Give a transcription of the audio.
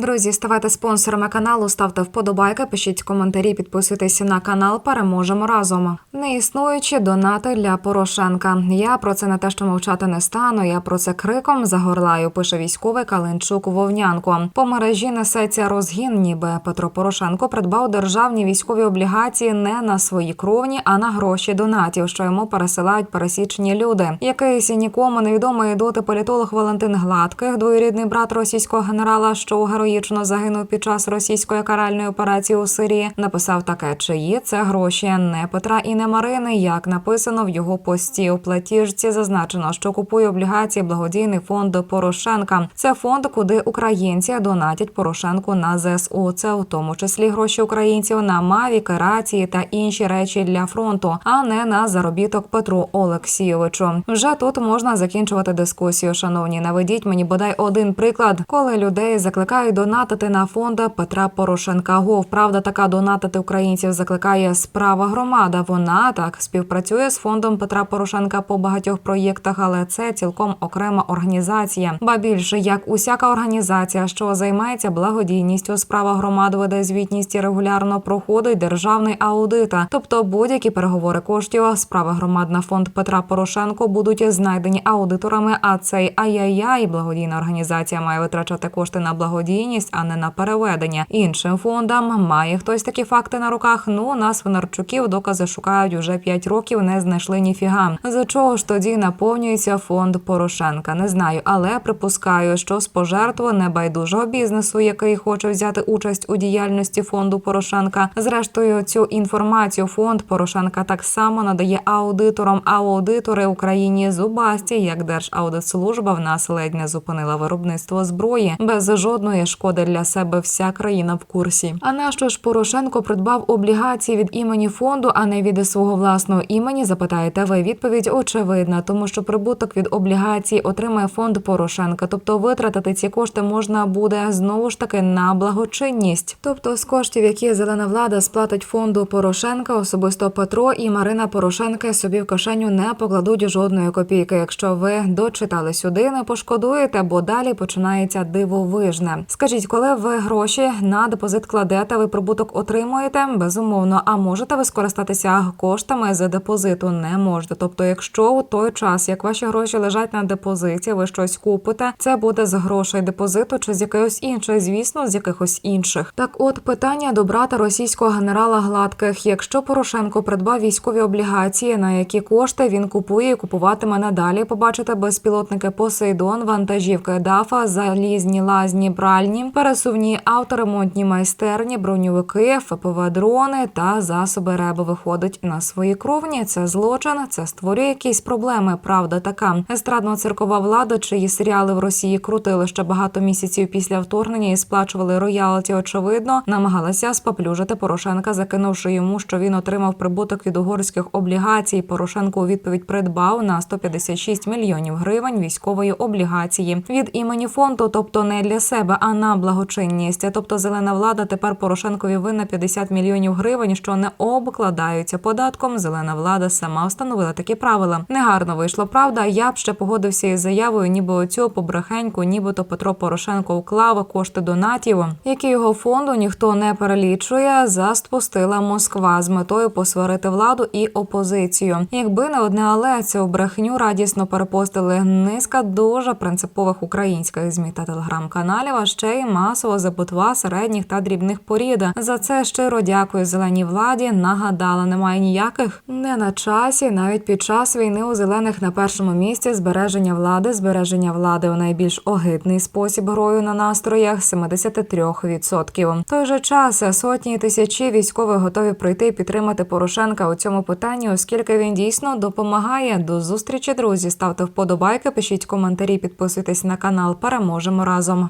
Друзі, ставайте спонсорами каналу, ставте вподобайки, пишіть коментарі, підписуйтесь на канал. Переможемо разом. Неіснуючі донати для Порошенка. Я про це не те, що мовчати не стану. Я про це криком загорлаю. Пише військовий Калинчук Вовнянко. По мережі несеться розгін, ніби Петро Порошенко придбав державні військові облігації не на свої кровні, а на гроші донатів, що йому пересилають пересічні люди. Якийсь нікому невідомий доти політолог Валентин Гладких, двоюрідний брат російського генерала, що героїчно загинув під час російської каральної операції у Сирії, написав таке: чиї це гроші не Петра і не Марини. Як написано в його пості у платіжці, зазначено, що купує облігації благодійний фонд Порошенка. Це фонд, куди українці донатять Порошенку на ЗСУ. Це у тому числі гроші українців на мавіки, рації та інші речі для фронту, а не на заробіток Петру Олексійовичу. Вже тут можна закінчувати дискусію. Шановні, наведіть мені бодай один приклад, коли людей закликають донатити на фонд Петра Порошенка. Гов правда, така донатити українців закликає справа громада. Вона так співпрацює з фондом Петра Порошенка по багатьох проєктах, але це цілком окрема організація. Ба більше як усяка організація, що займається благодійністю, справа громад веде звітність і регулярно проходить державний аудит. Тобто будь-які переговори коштів справа громад на фонд Петра Порошенко будуть знайдені аудиторами. А цей ай-яй-яй благодійна організація має витрачати кошти на благодійність, а не на переведення іншим фондам. Має хтось такі факти на руках. Ну нас Свинарчуків докази шукають уже 5 років. Не знайшли ніфіга. З чого ж тоді наповнюється фонд Порошенка? Не знаю, але припускаю, що з пожертв небайдужого бізнесу, який хоче взяти участь у діяльності фонду Порошенка. Зрештою, цю інформацію фонд Порошенка так само надає аудиторам. А аудитори Україні зубасті, як Держаудитслужба в нас ледь не зупинила виробництво зброї без жодної шкоди для себе. Вся країна в курсі. А нащо ж Порошенко придбав облігації від імені фонду, а не від свого власного імені? Запитаєте ви? Відповідь очевидна, тому що прибуток від облігацій отримає фонд Порошенка. Тобто витратити ці кошти можна буде знову ж таки на благочинність. Тобто з коштів, які зелена влада сплатить фонду Порошенка, особисто Петро і Марина Порошенка собі в кишеню не покладуть жодної копійки. Якщо ви дочитали сюди, не пошкодуєте, бо далі починається дивовижне. Скажіть, коли ви гроші на депозит кладете, ви прибуток отримуєте? Безумовно, а можете ви скористатися коштами з депозиту? Не можете. Тобто, якщо у той час, як ваші гроші лежать на депозиті, ви щось купите, це буде з грошей депозиту чи з якихось інших, звісно, з якихось інших. Так, от питання до брата російського генерала Гладких: якщо Порошенко придбав військові облігації, на які кошти він купує і купуватиме надалі, побачите безпілотники Посейдон, вантажівки Дафа, залізні лазні бральні, пересувні авторемонтні майстерні, броньовики, ФПВ дрони та засоби РЕБ виходить на свої кровні. Це злочин, це створює якісь проблеми. Правда така естрадно-циркова влада, чиї серіали в Росії крутили ще багато місяців після вторгнення і сплачували роялті. Очевидно, намагалася споплюжити Порошенка, закинувши йому, що він отримав прибуток від угорських облігацій. Порошенко у відповідь придбав на 156 мільйонів гривень військової облігації від імені фонду, тобто не для себе, а на благочинність. Тобто зелена влада тепер Порошенкові винна 50 мільйонів гривень, що не обкладаються податком. Зелена влада сама встановила такі правила. Негарно вийшло правда. Я б ще погодився із заявою, ніби оцю побрехеньку, нібито Петро Порошенко уклав кошти донатів, які його фонду ніхто не перелічує. Заспустила Москва з метою посварити владу і опозицію. Якби не одне, але цю брехню радісно перепостили низка дуже принципових українських змі та телеграм-каналів, а ще й масово забутва середніх та дрібних порід. За це щиро дякую зеленій владі. Нагадала, немає ніяких не на часі, навіть під час війни у зелених на першому місці збереження влади, збереження влади у найбільш огидний спосіб грою на настроях 73%. В той же час сотні тисячі військових готові прийти і підтримати Порошенка у цьому питанні, оскільки він дійсно допомагає. До зустрічі, друзі. Ставте вподобайки, пишіть коментарі, підписуйтесь на канал. Переможемо разом.